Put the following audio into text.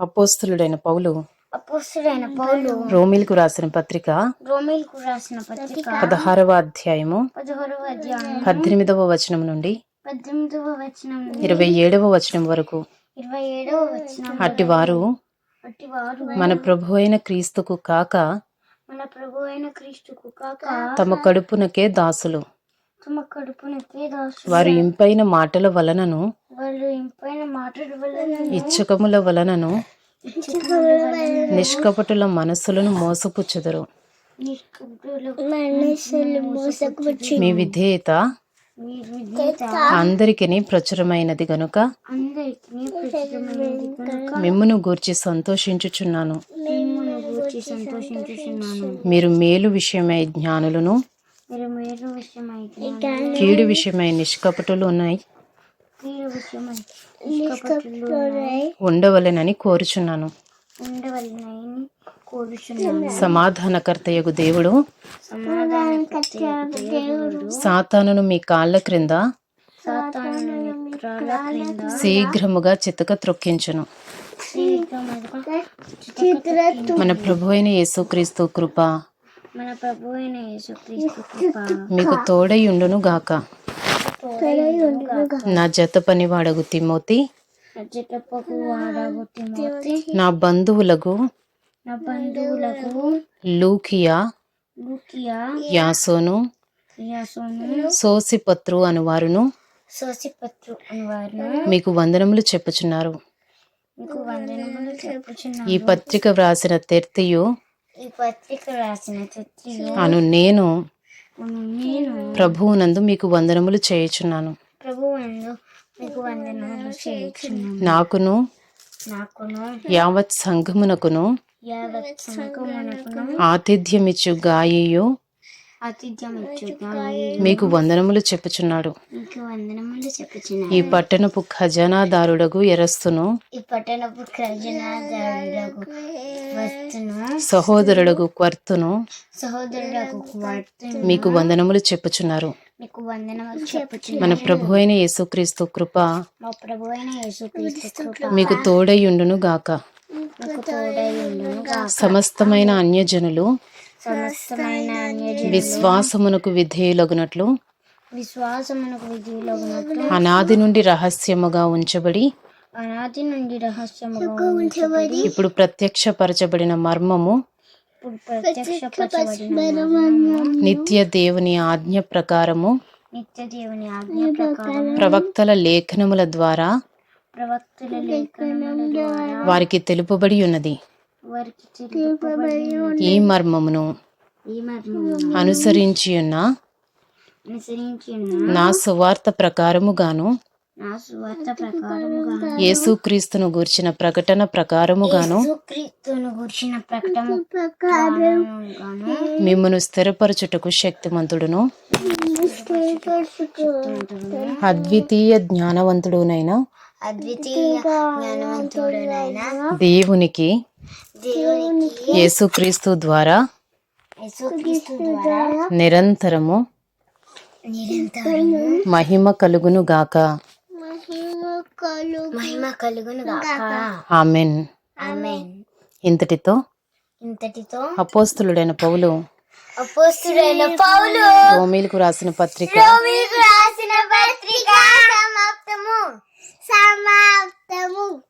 అపోస్తులుడైన పౌలు అపోస్తుడైన పౌలు రోమిల్కు రాసిన పత్రిక రోమిల్కు రాసిన పత్రిక పదహారవ అధ్యాయము పదహారవ అధ్యాయం పద్దెనిమిదవ వచనం నుండి పద్దెనిమిదవ వచనం ఇరవై ఏడవ వచనం వరకు. ఇరవై ఏడవ వచనం అట్టి వారు అట్టి వారు మన ప్రభు అయిన క్రీస్తుకు కాక మన ప్రభు అయిన క్రీస్తుకు కాక తమ కడుపునకే దాసులు. తమ కడుపునకే దాసు వారు ఇంపైన మాటల వలనను ఇచ్చకముల వలనను నిష్కపటుల మనస్సులను మోసపుచ్చుదురు. మీ విధేయత అందరికిని ప్రచురమైనది గనుక అందరికీ ప్రచురమైనది కనుక మిమ్మును గూర్చి సంతోషించుచున్నాను. మీరు మేలు విషయమై జ్ఞానులను కీడు విషయమై నిష్కపటులు ఉన్నాయి. ఉండవలెనని కోరుచున్నాను ఉండవలనని కోరుచున్నాను. సమాధానకర్తయగు దేవుడు సాతానును మీ కాళ్ళ క్రింద శీఘ్రముగా చితక త్రొక్కించును. మన ప్రభు అయిన యేసుక్రీస్తు కృప మన ప్రభు అయిన యేసుక్రీస్తు కృప మీకు తోడై ఉండును గాక. నా జత పనివాడగు తిమోతి నచ్చటప్పకు వాడగు తిమోతి. నా బంధువులకు నా బంధువులకు లూకియా లూకియా యాసోను యాసోను సోసిపత్రు అనువారును. సోసిపత్రు అనువారును మీకు వందనములు చెప్పుచున్నారు. మీకు వందనములు చెప్పుచున్నాను ఈ పత్రిక వ్రాసిన తెర్తియు ఈ పత్రిక రాసిన అను నేను నేను ప్రభువునందు మీకు వందనములు చేయుచున్నాను. మీకు వందనములు చేయుచున్నాను. నాకును నాకును యావత్ సంఘమునకును ఆతిథ్యమిచ్చు గాయయు ఆతిథ్యం మీకు వందనములు చెప్పుచున్నాడు. ఈ పట్టణపు ఖజానాదారుడగు ఎరస్తును. ఈ పట్టణపు సహోదరుడగు క్వర్తును సహోదరులకు మీకు వందనములు చెప్పుచున్నారు. మీకు వందనములు చెప్పుచున్నాను మన ప్రభు అయిన యేసుక్రీస్తు కృప మా ప్రభు అయిన యేసుక్రీస్తు కృప మీకు తోడైయుండును గాక మీకు తోడై ఉండును గాక. సమస్తమైన అన్యజనులు విశ్వాసమునకు విధేయులగునట్లు విశ్వాసమునకు విధులగునట్లు అనాది నుండి రహస్యముగా ఉంచబడి అనాది నుండి రహస్యముగా ఉంచబడి ఇప్పుడు ప్రత్యక్షపరచబడిన మర్మము ఇప్పుడు ప్రత్యక్షపరచబడిన మర్మము నిత్య దేవుని ఆజ్ఞ ప్రకారము నిత్య దేవుని ఆజ్ఞ ప్రకారం ప్రవక్తల లేఖనముల ద్వారా ప్రవక్తుల లేఖనముల ద్వారా వారికి తెలుపబడి ఉన్నది. వారికి ఈ మర్మమును ఈ మర్మమును అనుసరించి ఉన్న అనుసరించి ఉన్న నా సువార్త ప్రకారముగాను నా సువార్త ప్రకారముగా యేసుక్రీస్తును గూర్చిన ప్రకటన ప్రకారముగాను క్రీస్తును గుర్చిన ప్రకటన ప్రకారముగాను మిమ్మను స్థిరపరచుటకు శక్తిమంతుడును. అద్వితీయ జ్ఞానవంతుడునైన అద్వితీయ జ్ఞానవంతుడునైన దేవునికి దేవునికి యేసుక్రీస్తు ద్వారా యేసుక్రీస్తు ద్వారా నిరంతరము నిరంతరము మహిమ కలుగును గాక. మహిమ కలుగును గాక. ఆమెన్. ఆమేన్. ఇంతటితో ఇంతటితో అపోస్తులుడైన పౌలు అపోస్తుడైన పౌలు రోమీలకు రాసిన పత్రిక మీకు రాసిన పత్రిక సమాప్తము. సమాప్తము.